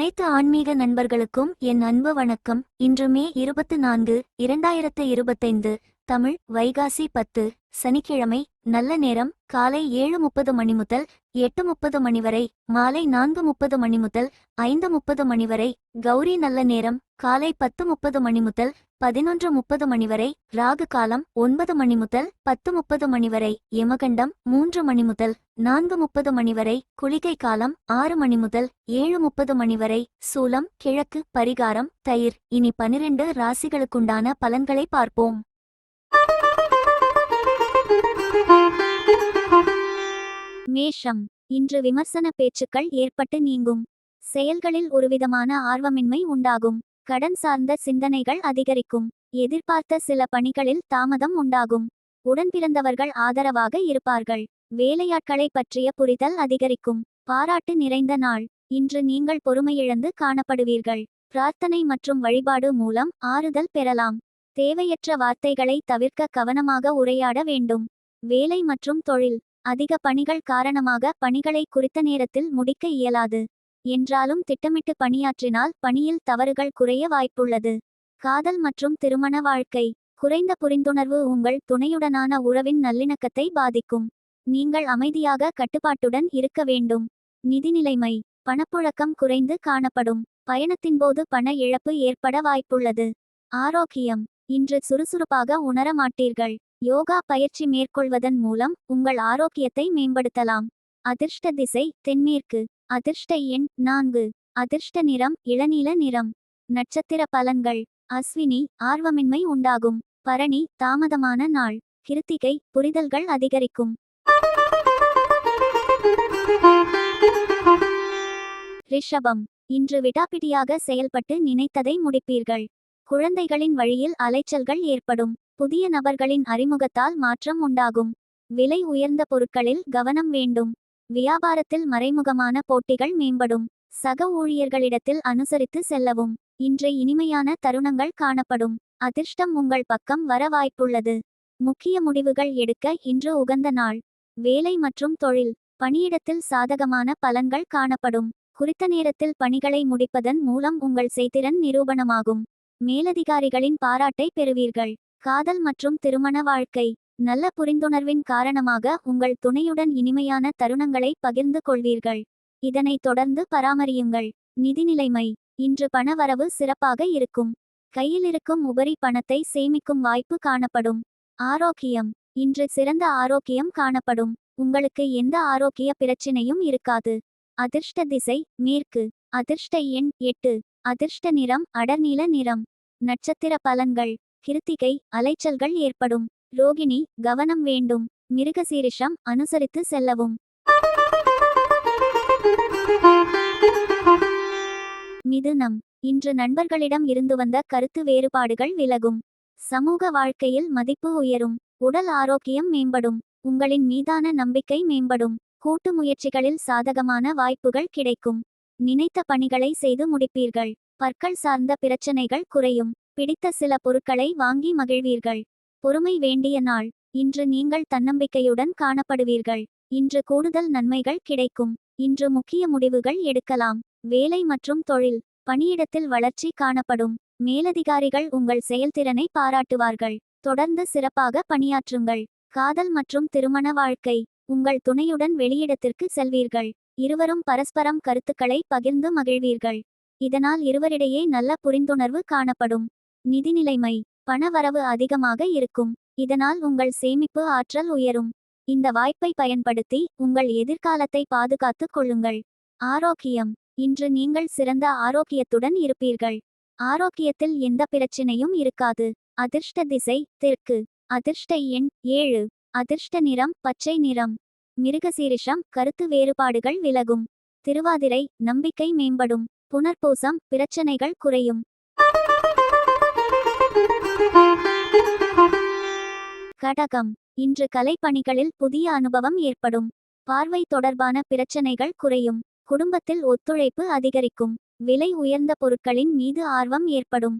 அனைத்து ஆன்மீக நண்பர்களுக்கும் என் அன்பு வணக்கம். இன்று மே இருபத்து நான்கு இரண்டாயிரத்து இருபத்தைந்து தமிழ் வைகாசி பத்து சனிக்கிழமை நல்ல நேரம் காலை ஏழு முப்பது மணி முதல் எட்டு முப்பது மணி வரை மாலை நான்கு முப்பது மணி முதல் ஐந்து முப்பது மணி வரை கௌரி நல்ல நேரம் காலை பத்து முப்பது மணி முதல் பதினொன்று முப்பது மணி வரை ராகு காலம் ஒன்பது மணி முதல் பத்து முப்பது மணி வரை யமகண்டம் மூன்று மணி முதல் நான்கு முப்பது மணி வரை குளிகை காலம் ஆறு மணி முதல் ஏழு முப்பது மணி வரை சூலம் கிழக்கு பரிகாரம் தயிர் இனி பனிரெண்டு ராசிகளுக்குண்டான பலன்களை பார்ப்போம். மேஷம். இன்று விமர்சன பேச்சுக்கள் ஏற்பட்டு நீங்கும். செயல்களில் ஒருவிதமான ஆர்வமின்மை உண்டாகும். கடன் சார்ந்த சிந்தனைகள் அதிகரிக்கும். எதிர்பார்த்த சில பணிகளில் தாமதம் உண்டாகும். உடன்பிறந்தவர்கள் ஆதரவாக இருப்பார்கள். வேலையாட்களை பற்றிய புரிதல் அதிகரிக்கும். பாராட்டு நிறைந்த நாள். இன்று நீங்கள் பொறுமையிழந்து காணப்படுவீர்கள். பிரார்த்தனை மற்றும் வழிபாடு மூலம் ஆறுதல் பெறலாம். தேவையற்ற வார்த்தைகளை தவிர்க்க கவனமாக உரையாட வேண்டும். வேலை மற்றும் தொழில். அதிக பணிகள் காரணமாக பணிகளை குறித்த நேரத்தில் முடிக்க இயலாது. என்றாலும் திட்டமிட்டு பணியாற்றினால் பணியில் தவறுகள் குறைய வாய்ப்புள்ளது. காதல் மற்றும் திருமண வாழ்க்கை. குறைந்த புரிந்துணர்வு உங்கள் துணையுடனான உறவின் நல்லிணக்கத்தை பாதிக்கும். நீங்கள் அமைதியாக கட்டுப்பாட்டுடன் இருக்க வேண்டும். நிதிநிலைமை பணப்புழக்கம் குறைந்து காணப்படும். பயணத்தின்போது பண இழப்பு ஏற்பட வாய்ப்புள்ளது. ஆரோக்கியம். இன்று சுறுசுறுப்பாக உணர மாட்டீர்கள். யோகா பயிற்சி மேற்கொள்வதன் மூலம் உங்கள் ஆரோக்கியத்தை மேம்படுத்தலாம். அதிர்ஷ்ட திசை தென்மேற்கு. அதிர்ஷ்ட எண் நான்கு. அதிர்ஷ்ட நிறம் இளநீல நிறம். நட்சத்திர பலன்கள். அஸ்வினி ஆர்வமின்மை உண்டாகும். பரணி தாமதமான நாள். கிருத்திகை புரிதல்கள் அதிகரிக்கும். ரிஷபம். இன்று விடாப்பிடியாக செயல்பட்டு நினைத்ததை முடிப்பீர்கள். குழந்தைகளின் வழியில் அலைச்சல்கள் ஏற்படும். புதிய நபர்களின் அறிமுகத்தால் மாற்றம் உண்டாகும். விலை உயர்ந்த பொருட்களில் கவனம் வேண்டும். வியாபாரத்தில் மறைமுகமான போட்டிகள் மேம்படும். சக ஊழியர்களிடத்தில் அனுசரித்து செல்லவும். இன்று இனிமையான தருணங்கள் காணப்படும். அதிர்ஷ்டம் உங்கள் பக்கம் வர வாய்ப்புள்ளது. முக்கிய முடிவுகள் எடுக்க இன்று உகந்த நாள். வேலை மற்றும் தொழில். பணியிடத்தில் சாதகமான பலன்கள் காணப்படும். குறித்த நேரத்தில் பணிகளை முடிப்பதன் மூலம் உங்கள் செய்திறன் நிரூபணமாகும். மேலதிகாரிகளின் பாராட்டை பெறுவீர்கள். காதல் மற்றும் திருமண வாழ்க்கை. நல்ல புரிந்துணர்வின் காரணமாக உங்கள் துணையுடன் இனிமையான தருணங்களை பகிர்ந்து கொள்வீர்கள். இதனைத் தொடர்ந்து பராமரியுங்கள். நிதிநிலைமை இன்று பணவரவு சிறப்பாக இருக்கும். கையில் இருக்கும் உபரி பணத்தை சேமிக்கும் வாய்ப்பு காணப்படும். ஆரோக்கியம். இன்று சிறந்த ஆரோக்கியம் காணப்படும். உங்களுக்கு எந்த ஆரோக்கிய பிரச்சினையும் இருக்காது. அதிர்ஷ்ட திசை. மேற்கு. அதிர்ஷ்ட எண் எட்டு. அதிர்ஷ்ட நிறம். அடர்நீல நிறம். நட்சத்திர பலன்கள். கிருத்திகை அலைச்சல்கள் ஏற்படும். ரோகிணி கவனம் வேண்டும். மிருகசீரிஷம் அனுசரித்து செல்லவும். மிதுனம். இன்று நண்பர்களிடம் இருந்து வந்த கருத்து வேறுபாடுகள் விலகும். சமூக வாழ்க்கையில் மதிப்பு உயரும். உடல் ஆரோக்கியம் மேம்படும். உங்களின் மீதான நம்பிக்கை மேம்படும். கூட்டு முயற்சிகளில் சாதகமான வாய்ப்புகள் கிடைக்கும். நினைத்த பணிகளை செய்து முடிப்பீர்கள். பற்கள் சார்ந்த பிரச்சனைகள் குறையும். பிடித்த சில பொருட்களை வாங்கி மகிழ்வீர்கள். பொறுமை வேண்டிய நாள். இன்று நீங்கள் தன்னம்பிக்கையுடன் காணப்படுவீர்கள். இன்று கூடுதல் நன்மைகள் கிடைக்கும். இன்று முக்கிய முடிவுகள் எடுக்கலாம். வேலை மற்றும் தொழில். பணியிடத்தில் வளர்ச்சி காணப்படும். மேலதிகாரிகள் உங்கள் செயல்திறனை பாராட்டுவார்கள். தொடர்ந்து சிறப்பாக பணியாற்றுங்கள். காதல் மற்றும் திருமண வாழ்க்கை. உங்கள் துணையுடன் வெளியிடத்திற்கு செல்வீர்கள். இருவரும் பரஸ்பரம் கருத்துக்களை பகிர்ந்து மகிழ்வீர்கள். இதனால் இருவரிடையே நல்ல புரிந்துணர்வு காணப்படும். நிதிநிலைமை பணவரவு அதிகமாக இருக்கும். இதனால் உங்கள் சேமிப்பு ஆற்றல் உயரும். இந்த வாய்ப்பை பயன்படுத்தி உங்கள் எதிர்காலத்தை பாதுகாத்துக் கொள்ளுங்கள். ஆரோக்கியம். இன்று நீங்கள் சிறந்த ஆரோக்கியத்துடன் இருப்பீர்கள். ஆரோக்கியத்தில் எந்த பிரச்சினையும் இருக்காது. அதிர்ஷ்ட திசை தெற்கு. அதிர்ஷ்ட எண் ஏழு. அதிர்ஷ்ட நிறம் பச்சை நிறம். மிருகசீரிஷம் கருத்து வேறுபாடுகள் விலகும். திருவாதிரை நம்பிக்கை மேம்படும். புனர்பூசம் பிரச்சனைகள் குறையும். கடகம். இன்று கலைப்பணிகளில் புதிய அனுபவம் ஏற்படும். பார்வை தொடர்பான பிரச்சனைகள் குறையும். குடும்பத்தில் ஒத்துழைப்பு அதிகரிக்கும். விலை உயர்ந்த பொருட்களின் மீது ஆர்வம் ஏற்படும்.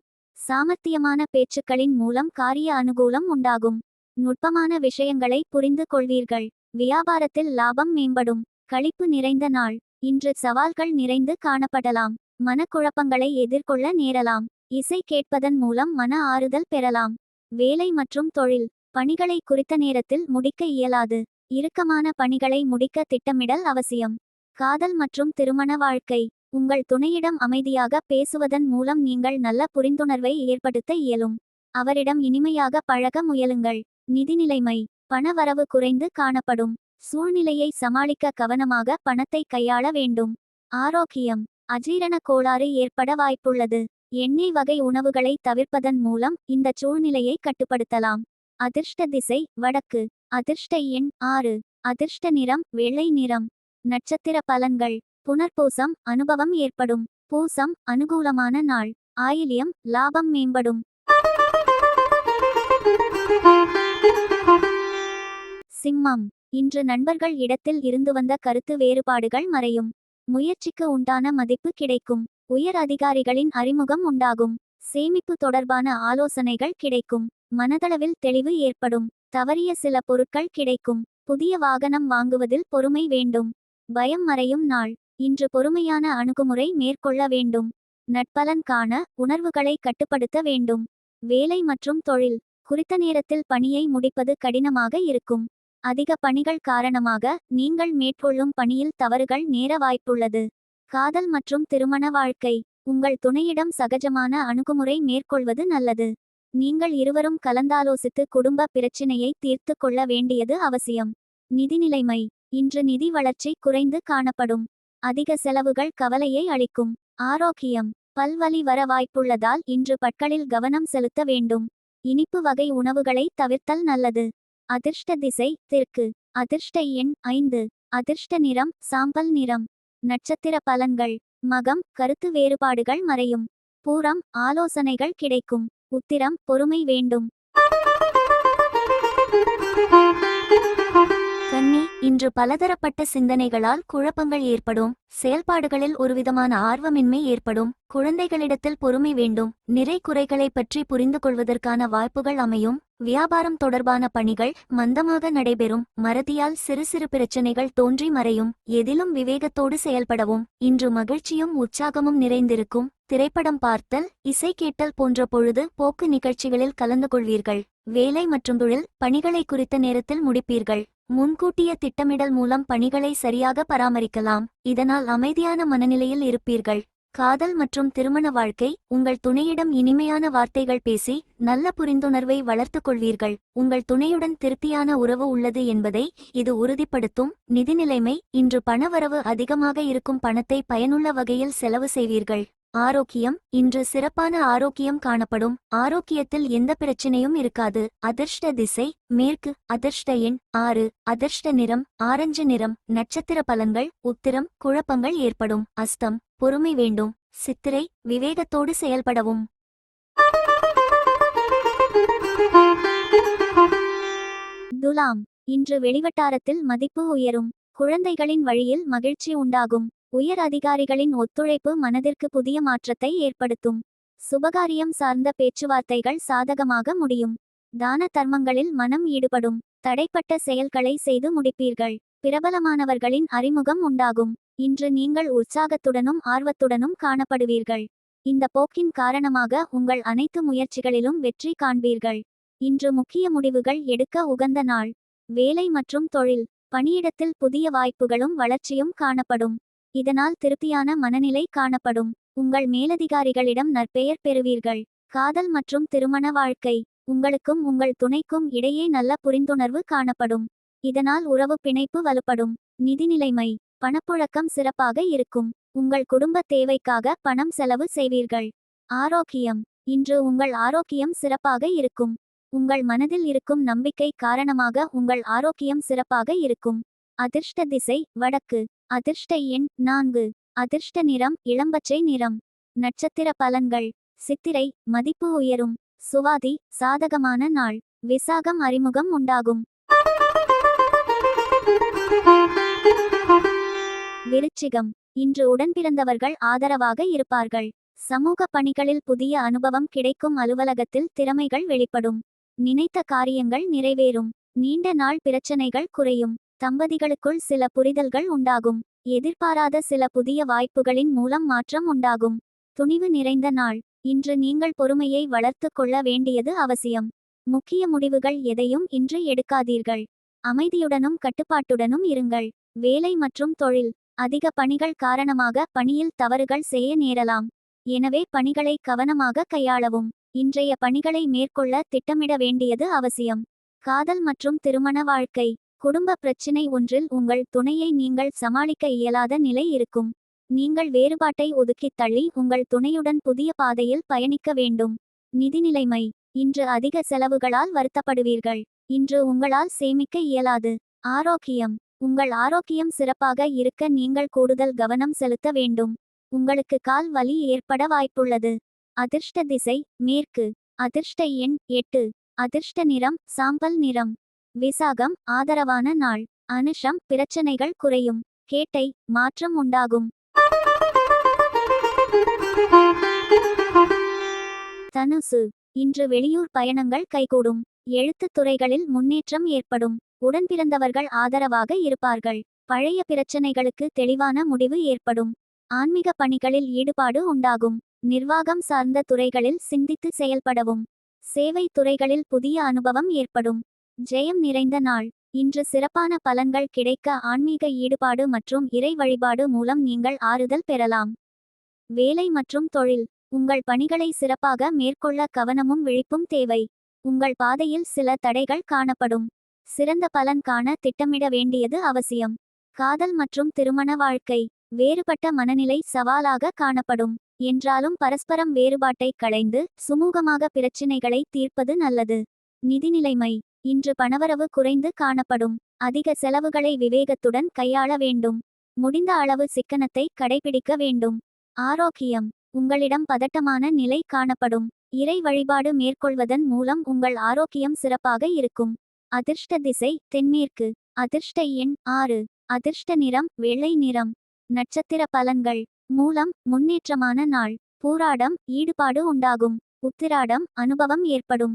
சாமர்த்தியமான பேச்சுக்களின் மூலம் காரிய அனுகூலம் உண்டாகும். நுட்பமான விஷயங்களை புரிந்து கொள்வீர்கள். வியாபாரத்தில் லாபம் மேம்படும். களிப்பு நிறைந்த நாள். இன்று சவால்கள் நிறைந்து காணப்படலாம். மனக்குழப்பங்களை எதிர்கொள்ள நேரலாம். இசை கேட்பதன் மூலம் மன ஆறுதல் பெறலாம். வேலை மற்றும் தொழில். பணிகளை குறித்த நேரத்தில் முடிக்க இயலாது. இறுக்கமான பணிகளை முடிக்க திட்டமிடல் அவசியம். காதல் மற்றும் திருமண வாழ்க்கை. உங்கள் துணையிடம் அமைதியாக பேசுவதன் மூலம் நீங்கள் நல்ல புரிந்துணர்வை ஏற்படுத்த இயலும். அவரிடம் இனிமையாக பழக முயலுங்கள். நிதி நிலைமை. பணவரவு குறைந்து காணப்படும். சூழ்நிலையை சமாளிக்க கவனமாக பணத்தை கையாள வேண்டும். ஆரோக்கியம். அஜீரண கோளாறு ஏற்பட வாய்ப்புள்ளது. எண்ணெய் வகை உணவுகளை தவிர்ப்பதன் மூலம் இந்த சூழ்நிலையை கட்டுப்படுத்தலாம். அதிர்ஷ்ட திசை வடக்கு. அதிர்ஷ்ட எண் ஆறு. அதிர்ஷ்ட நிறம் வெள்ளை நிறம். நட்சத்திர பலன்கள். புனர்பூசம் அனுபவம் ஏற்படும். பூசம் அனுகூலமான நாள். ஆயிலியம் லாபம் மேம்படும். சிம்மம். இன்று நண்பர்கள் இடத்தில் இருந்து வந்த கருத்து வேறுபாடுகள் மறையும். முயற்சிக்கு உண்டான மதிப்பு கிடைக்கும். உயர் அதிகாரிகளின் அறிமுகம் உண்டாகும். சேமிப்பு தொடர்பான ஆலோசனைகள் கிடைக்கும். மனதளவில் தெளிவு ஏற்படும். தவறிய சில பொருட்கள் கிடைக்கும். புதிய வாகனம் வாங்குவதில் பொறுமை வேண்டும். பயம் மறையும் நாள். இன்று பொறுமையான அணுகுமுறை மேற்கொள்ள வேண்டும். நட்பலன் காண உணர்வுகளை கட்டுப்படுத்த வேண்டும். வேலை மற்றும் தொழில். குறித்த நேரத்தில் பணியை முடிப்பது கடினமாக இருக்கும். அதிக பணிகள் காரணமாக நீங்கள் மேற்கொள்ளும் பணியில் தவறுகள் நேர வாய்ப்புள்ளது. காதல் மற்றும் திருமண வாழ்க்கை. உங்கள் துணையிடம் சகஜமான அணுகுமுறை மேற்கொள்வது நல்லது. நீங்கள் இருவரும் கலந்தாலோசித்து குடும்ப பிரச்சினையை தீர்த்து கொள்ள வேண்டியது அவசியம். நிதி நிலைமை. இன்று நிதி வளர்ச்சி குறைந்து காணப்படும். அதிக செலவுகள் கவலையை அளிக்கும். ஆரோக்கியம். பல்வலி வர வாய்ப்புள்ளதால் இன்று பற்களில் கவனம் செலுத்த வேண்டும். இனிப்பு வகை உணவுகளை தவிர்த்தல் நல்லது. அதிர்ஷ்ட திசை தெற்கு. அதிர்ஷ்ட எண் ஐந்து. அதிர்ஷ்ட நிறம் சாம்பல் நிறம். நட்சத்திர பலன்கள். மகம் கருத்து வேறுபாடுகள் மறையும். பூரம் ஆலோசனைகள் கிடைக்கும். உத்திரம் பொறுமை வேண்டும். கன்னி இன்று பலதரப்பட்ட சிந்தனைகளால் குழப்பங்கள் ஏற்படும் செயல்பாடுகளில் ஒருவிதமான ஆர்வமின்மை ஏற்படும் குழந்தைகளிடத்தில் பொறுமை வேண்டும் நிறை குறைகளை பற்றி புரிந்து கொள்வதற்கான வாய்ப்புகள் அமையும் வியாபாரம் தொடர்பான பணிகள் மந்தமாக நடைபெறும் மறதியால் சிறு சிறு பிரச்சனைகள் தோன்றி மறையும் எதிலும் விவேகத்தோடு செயல்படவும் இன்று மகிழ்ச்சியும் உற்சாகமும் நிறைந்திருக்கும் திரைப்படம் பார்த்தல் இசை கேட்டல் போன்ற பொழுது போக்கு நிகழ்ச்சிகளில் கலந்து கொள்வீர்கள் வேலை மற்றும் தொழில் பணிகளை குறித்த நேரத்தில் முடிப்பீர்கள். முன்கூட்டிய திட்டமிடல் மூலம் பணிகளை சரியாக பராமரிக்கலாம். இதனால் அமைதியான மனநிலையில் இருப்பீர்கள். காதல் மற்றும் திருமண வாழ்க்கை உங்கள் துணையிடம் இனிமையான வார்த்தைகள் பேசி நல்ல புரிந்துணர்வை வளர்த்துக் கொள்வீர்கள். உங்கள் துணையுடன் திருப்தியான உறவு உள்ளது என்பதை இது உறுதிப்படுத்தும். நிதி நிலைமை இன்று பணவரவு அதிகமாக இருக்கும் பணத்தை பயனுள்ள வகையில் செலவு செய்வீர்கள். ஆரோக்கியம் இன்று சிறப்பான ஆரோக்கியம் காணப்படும். ஆரோக்கியத்தில் எந்த பிரச்சனையும் இருக்காது. அதிர்ஷ்ட திசை மேற்கு அதிர்ஷ்ட எண் ஆறு. அதிர்ஷ்ட நிறம் ஆரஞ்சு நிறம். நட்சத்திர பலன்கள் உத்திரம் குழப்பங்கள் ஏற்படும். அஸ்தம் பொறுமை வேண்டும். சித்திரை விவேகத்தோடு செயல்படவும். துலாம் இன்று வெளிவட்டாரத்தில் மதிப்பு உயரும். குழந்தைகளின் வழியில் மகிழ்ச்சி உண்டாகும். உயர் அதிகாரிகளின் ஒத்துழைப்பு மனதிற்கு புதிய மாற்றத்தை ஏற்படுத்தும். சுபகாரியம் சார்ந்த பேச்சுவார்த்தைகள் சாதகமாக முடியும். தான தர்மங்களில் மனம் ஈடுபடும். தடைப்பட்ட செயல்களை செய்து முடிப்பீர்கள். பிரபலமானவர்களின் அறிமுகம் உண்டாகும். இன்று நீங்கள் உற்சாகத்துடனும் ஆர்வத்துடனும் காணப்படுவீர்கள். இந்த போக்கின் காரணமாக உங்கள் அனைத்து முயற்சிகளிலும் வெற்றி காண்பீர்கள். இன்று முக்கிய முடிவுகள் எடுக்க உகந்த நாள். வேலை மற்றும் தொழில். பணியிடத்தில் புதிய வாய்ப்புகளும் வளர்ச்சியும் காணப்படும். இதனால் திருப்தியான மனநிலை காணப்படும். உங்கள் மேலதிகாரிகளிடம் நற்பெயர் பெறுவீர்கள். காதல் மற்றும் திருமண வாழ்க்கை. உங்களுக்கும் உங்கள் துணைக்கும் இடையே நல்ல புரிந்துணர்வு காணப்படும். இதனால் உறவு பிணைப்பு வலுப்படும். நிதி நிலைமை. பணப்புழக்கம் சிறப்பாக இருக்கும். உங்கள் குடும்ப தேவைக்காக பணம் செலவு செய்வீர்கள். ஆரோக்கியம். இன்று உங்கள் ஆரோக்கியம் சிறப்பாக இருக்கும். உங்கள் மனதில் இருக்கும் நம்பிக்கை காரணமாக உங்கள் ஆரோக்கியம் சிறப்பாக இருக்கும். அதிர்ஷ்ட திசை வடக்கு. அதிர்ஷ்ட எண் நான்கு. அதிர்ஷ்ட நிறம் இளம்பச்சை நிறம். நட்சத்திர பலன்கள். சித்திரை மதிப்பு உயரும். சுவாதி சாதகமான நாள். விசாகம் அறிமுகம் உண்டாகும். விருச்சிகம். இன்று உடன்பிறந்தவர்கள் ஆதரவாக இருப்பார்கள். சமூக பணிகளில் புதிய அனுபவம் கிடைக்கும் அலுவலகத்தில் திறமைகள் வெளிப்படும். நினைத்த காரியங்கள் நிறைவேறும். நீண்ட நாள் பிரச்சனைகள் குறையும். தம்பதிகளுக்குள் சில புரிதல்கள் உண்டாகும். எதிர்பாராத சில புதிய வாய்ப்புகளின் மூலம் மாற்றம் உண்டாகும். துணிவு நிறைந்த நாள். இன்று நீங்கள் பொறுமையை வளர்த்து கொள்ள வேண்டியது அவசியம். முக்கிய முடிவுகள் எதையும் இன்று எடுக்காதீர்கள். அமைதியுடனும் கட்டுப்பாட்டுடனும் இருங்கள். வேலை மற்றும் தொழில். அதிக பணிகள் காரணமாக பணியில் தவறுகள் செய்ய நேரலாம். எனவே பணிகளை கவனமாக கையாளவும். இன்றைய பணிகளை மேற்கொள்ள திட்டமிட வேண்டியது அவசியம். காதல் மற்றும் திருமண வாழ்க்கை. குடும்ப பிரச்சினை ஒன்றில் உங்கள் துணையை நீங்கள் சமாளிக்க இயலாத நிலை இருக்கும். நீங்கள் வேறுபாட்டை ஒதுக்கித் தள்ளி உங்கள் துணையுடன் புதிய பாதையில் பயணிக்க வேண்டும். நிதிநிலைமை இன்று அதிக செலவுகளால் வருத்தப்படுவீர்கள். இன்று உங்களால் சேமிக்க இயலாது. ஆரோக்கியம். உங்கள் ஆரோக்கியம் சிறப்பாக இருக்க நீங்கள் கூடுதல் கவனம் செலுத்த வேண்டும். உங்களுக்கு கால் வலி ஏற்பட வாய்ப்புள்ளது. அதிர்ஷ்ட திசை. மேற்கு. அதிர்ஷ்ட எண் எட்டு. அதிர்ஷ்ட நிறம். சாம்பல் நிறம். விசாகம் ஆதரவான நாள். அனுஷம் பிரச்சனைகள் குறையும். கேட்டை மாற்றம் உண்டாகும். தனுசு. இன்று வெளியூர் பயணங்கள் கைகூடும். எழுத்துத் துறைகளில் முன்னேற்றம் ஏற்படும். உடன்பிறந்தவர்கள் ஆதரவாக இருப்பார்கள். பழைய பிரச்சனைகளுக்கு தெளிவான முடிவு ஏற்படும். ஆன்மீக பணிகளில் ஈடுபாடு உண்டாகும். நிர்வாகம் சார்ந்த துறைகளில் சிந்தித்து செயல்படவும். சேவை துறைகளில் புதிய அனுபவம் ஏற்படும். ஜெயம் நிறைந்த நாள். இன்று சிறப்பான பலன்கள் கிடைக்க ஆன்மீக ஈடுபாடு மற்றும் இறை வழிபாடு மூலம் நீங்கள் ஆறுதல் பெறலாம். வேலை மற்றும் தொழில். உங்கள் பணிகளை சிறப்பாக மேற்கொள்ள கவனமும் விழிப்பும் தேவை. உங்கள் பாதையில் சில தடைகள் காணப்படும். சிறந்த பலன் காண திட்டமிட வேண்டியது அவசியம். காதல் மற்றும் திருமண வாழ்க்கை. வேறுபட்ட மனநிலை சவாலாக காணப்படும். என்றாலும் பரஸ்பரம் வேறுபாட்டை களைந்து சுமூகமாக பிரச்சினைகளை தீர்ப்பது நல்லது. நிதிநிலைமை இன்று பணவரவு குறைந்து காணப்படும். அதிக செலவுகளை விவேகத்துடன் கையாள வேண்டும். முடிந்த அளவு சிக்கனத்தை கடைபிடிக்க வேண்டும். ஆரோக்கியம். உங்களிடம் பதட்டமான நிலை காணப்படும். இறை வழிபாடு மேற்கொள்வதன் மூலம் உங்கள் ஆரோக்கியம் சிறப்பாக இருக்கும். அதிர்ஷ்ட திசை தென்மேற்கு. அதிர்ஷ்ட எண் ஆறு. அதிர்ஷ்ட நிறம் வெள்ளை நிறம். நட்சத்திர பலன்கள். மூலம் முன்னேற்றமான நாள். பூராடம் ஈடுபாடு உண்டாகும். உத்திராடம் அனுபவம் ஏற்படும்.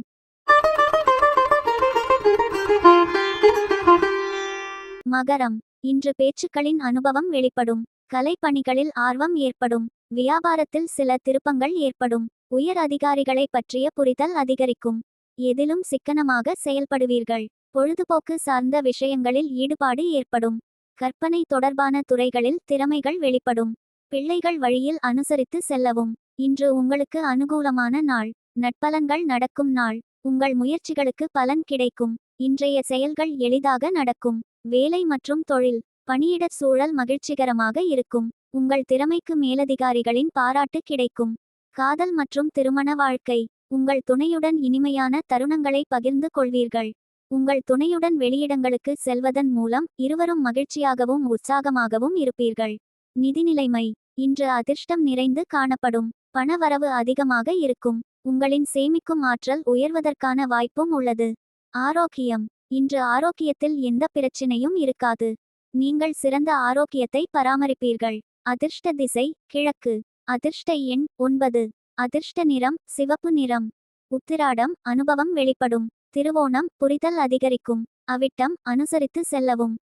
மகரம். இன்று பேச்சுக்களின் அனுபவம் வெளிப்படும். கலைப்பணிகளில் ஆர்வம் ஏற்படும். வியாபாரத்தில் சில திருப்பங்கள் ஏற்படும். உயர் அதிகாரிகளை பற்றிய புரிதல் அதிகரிக்கும். எதிலும் சிக்கனமாக செயல்படுவீர்கள். பொழுதுபோக்கு சார்ந்த விஷயங்களில் ஈடுபாடு ஏற்படும். கற்பனை தொடர்பான துறைகளில் திறமைகள் வெளிப்படும். பிள்ளைகள் வழியில் அனுசரித்து செல்லவும். இன்று உங்களுக்கு அனுகூலமான நாள். நட்பலன்கள் நடக்கும் நாள். உங்கள் முயற்சிகளுக்கு பலன் கிடைக்கும். இன்றைய செயல்கள் எளிதாக நடக்கும். வேலை மற்றும் தொழில் பணியிட சூழல் மகிழ்ச்சிகரமாக இருக்கும். உங்கள் திறமைக்கு மேலதிகாரிகளின் பாராட்டு கிடைக்கும். காதல் மற்றும் திருமண வாழ்க்கை உங்கள் துணையுடன் இனிமையான தருணங்களை பகிர்ந்து கொள்வீர்கள். உங்கள் துணையுடன் வெளியிடங்களுக்கு செல்வதன் மூலம் இருவரும் மகிழ்ச்சியாகவும் உற்சாகமாகவும் இருப்பீர்கள். நிதிநிலைமை இன்று அதிர்ஷ்டம் நிறைந்து காணப்படும். பணவரவு அதிகமாக இருக்கும். உங்களின் சேமிக்கும் ஆற்றல் உயர்வதற்கான வாய்ப்பும் உள்ளது. ஆரோக்கியம். இன்று ஆரோக்கியத்தில் எந்த பிரச்சினையும் இருக்காது. நீங்கள் சிறந்த ஆரோக்கியத்தை பராமரிப்பீர்கள். அதிர்ஷ்ட திசை கிழக்கு. அதிர்ஷ்ட எண் ஒன்பது. அதிர்ஷ்ட நிறம் சிவப்பு நிறம். உத்திராடம் அனுபவம் வெளிப்படும். திருவோணம் புரிதல் அதிகரிக்கும். அவிட்டம் அனுசரித்து செல்லவும்.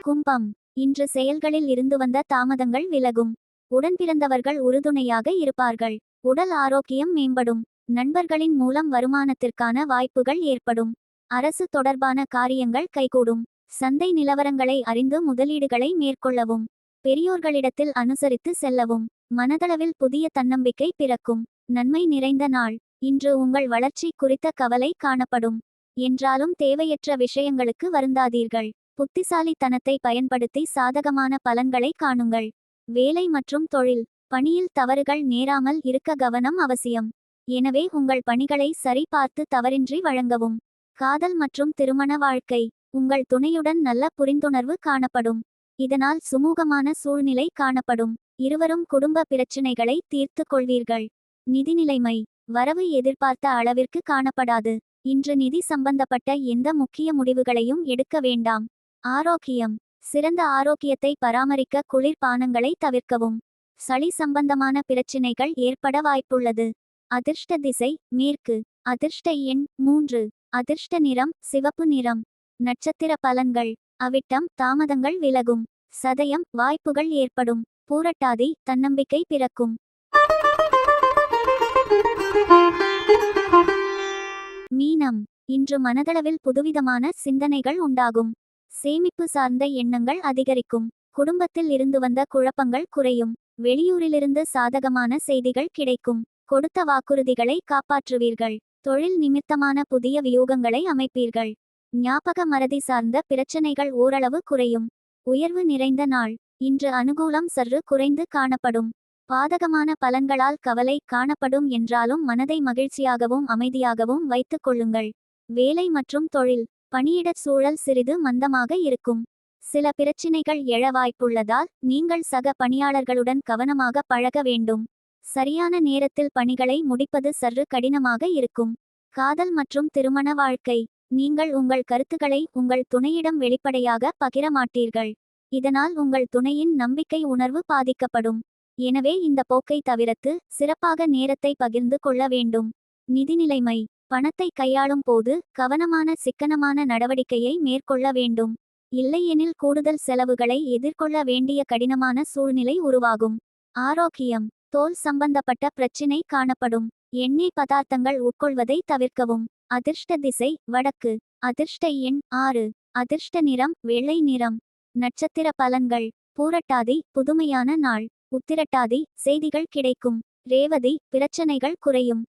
கும்பம். இன்று செயல்களில் இருந்து வந்த தாமதங்கள் விலகும். உடன்பிறந்தவர்கள் உறுதுணையாக இருப்பார்கள். உடல் ஆரோக்கியம் மேம்படும். நண்பர்களின் மூலம் வருமானத்திற்கான வாய்ப்புகள் ஏற்படும். அரசு தொடர்பான காரியங்கள் கைகூடும். சந்தை நிலவரங்களை அறிந்து முதலீடுகளை மேற்கொள்ளவும். பெரியோர்களிடத்தில் அனுசரித்து செல்லவும். மனதளவில் புதிய தன்னம்பிக்கை பிறக்கும். நன்மை நிறைந்த நாள். இன்று உங்கள் வளர்ச்சி குறித்த கவலை காணப்படும். என்றாலும் தேவையற்ற விஷயங்களுக்கு வருந்தாதீர்கள். புத்திசாலித்தனத்தை பயன்படுத்தி சாதகமான பலன்களை காணுங்கள். வேலை மற்றும் தொழில். பணியில் தவறுகள் நேராமல் இருக்க கவனம் அவசியம். எனவே உங்கள் பணிகளை சரிபார்த்து தவறின்றி வழங்கவும். காதல் மற்றும் திருமண வாழ்க்கை உங்கள் துணையுடன் நல்ல புரிந்துணர்வு காணப்படும். இதனால் சுமூகமான சூழ்நிலை காணப்படும். இருவரும் குடும்ப பிரச்சினைகளை தீர்த்து கொள்வீர்கள். நிதிநிலைமை வரவு எதிர்பார்த்த அளவிற்கு காணப்படாது. இன்று நிதி சம்பந்தப்பட்ட எந்த முக்கிய முடிவுகளையும் எடுக்க வேண்டாம். ஆரோக்கியம் சிறந்த ஆரோக்கியத்தை பராமரிக்க குளிர்பானங்களை தவிர்க்கவும். சளி சம்பந்தமான பிரச்சினைகள் ஏற்பட வாய்ப்புள்ளது. அதிர்ஷ்ட திசை மேற்கு. அதிர்ஷ்ட எண் மூன்று. அதிர்ஷ்ட நிறம் சிவப்பு நிறம். நட்சத்திர பலன்கள். அவிட்டம் தாமதங்கள் விலகும். சதயம் வாய்ப்புகள் ஏற்படும். பூரட்டாதி தன்னம்பிக்கை பிறக்கும். மீனம். இன்று மனதளவில் புதுவிதமான சிந்தனைகள் உண்டாகும். சேமிப்பு சார்ந்த எண்ணங்கள் அதிகரிக்கும். குடும்பத்தில் இருந்து வந்த குழப்பங்கள் குறையும். வெளியூரிலிருந்து சாதகமான செய்திகள் கிடைக்கும். கொடுத்த வாக்குறுதிகளை காப்பாற்றுவீர்கள். தொழில் நிமித்தமான புதிய வியூகங்களை அமைப்பீர்கள். ஞாபக மறதி சார்ந்த பிரச்சனைகள் ஓரளவு குறையும். உயர்வு நிறைந்த நாள். இன்று அனுகூலம் சற்று குறைந்து காணப்படும். பாதகமான பலன்களால் கவலை காணப்படும் என்றாலும் மனதை மகிழ்ச்சியாகவும் அமைதியாகவும் வைத்துக் கொள்ளுங்கள். வேலை மற்றும் தொழில். பணியிடச் சூழல் சிறிது மந்தமாக இருக்கும். சில பிரச்சினைகள் எழ வாய்ப்புள்ளதால் நீங்கள் சக பணியாளர்களுடன் கவனமாக பழக வேண்டும். சரியான நேரத்தில் பணிகளை முடிப்பது சற்று கடினமாக இருக்கும். காதல் மற்றும் திருமண வாழ்க்கை. நீங்கள் உங்கள் கருத்துக்களை உங்கள் துணையிடம் வெளிப்படையாக பகிர மாட்டீர்கள் இதனால் உங்கள் துணையின் நம்பிக்கை உணர்வு பாதிக்கப்படும். எனவே இந்த போக்கை தவிர்த்து சிறப்பாக நேரத்தை பகிர்ந்து கொள்ள வேண்டும். நிதிநிலைமை பணத்தை கையாளும் போது கவனமான சிக்கனமான நடவடிக்கையை மேற்கொள்ள வேண்டும். இல்லையெனில் கூடுதல் செலவுகளை எதிர்கொள்ள வேண்டிய கடினமான சூழ்நிலை உருவாகும். ஆரோக்கியம் தோல் சம்பந்தப்பட்ட பிரச்சினை காணப்படும். எண்ணெய் பதார்த்தங்கள் உட்கொள்வதை தவிர்க்கவும். அதிர்ஷ்ட திசை வடக்கு. அதிர்ஷ்ட எண் ஆறு. அதிர்ஷ்ட நிறம் வெள்ளை நிறம். நட்சத்திர பலன்கள். பூரட்டாதி புதுமையான நாள். உத்திரட்டாதி செய்திகள் கிடைக்கும். ரேவதி பிரச்சனைகள் குறையும்.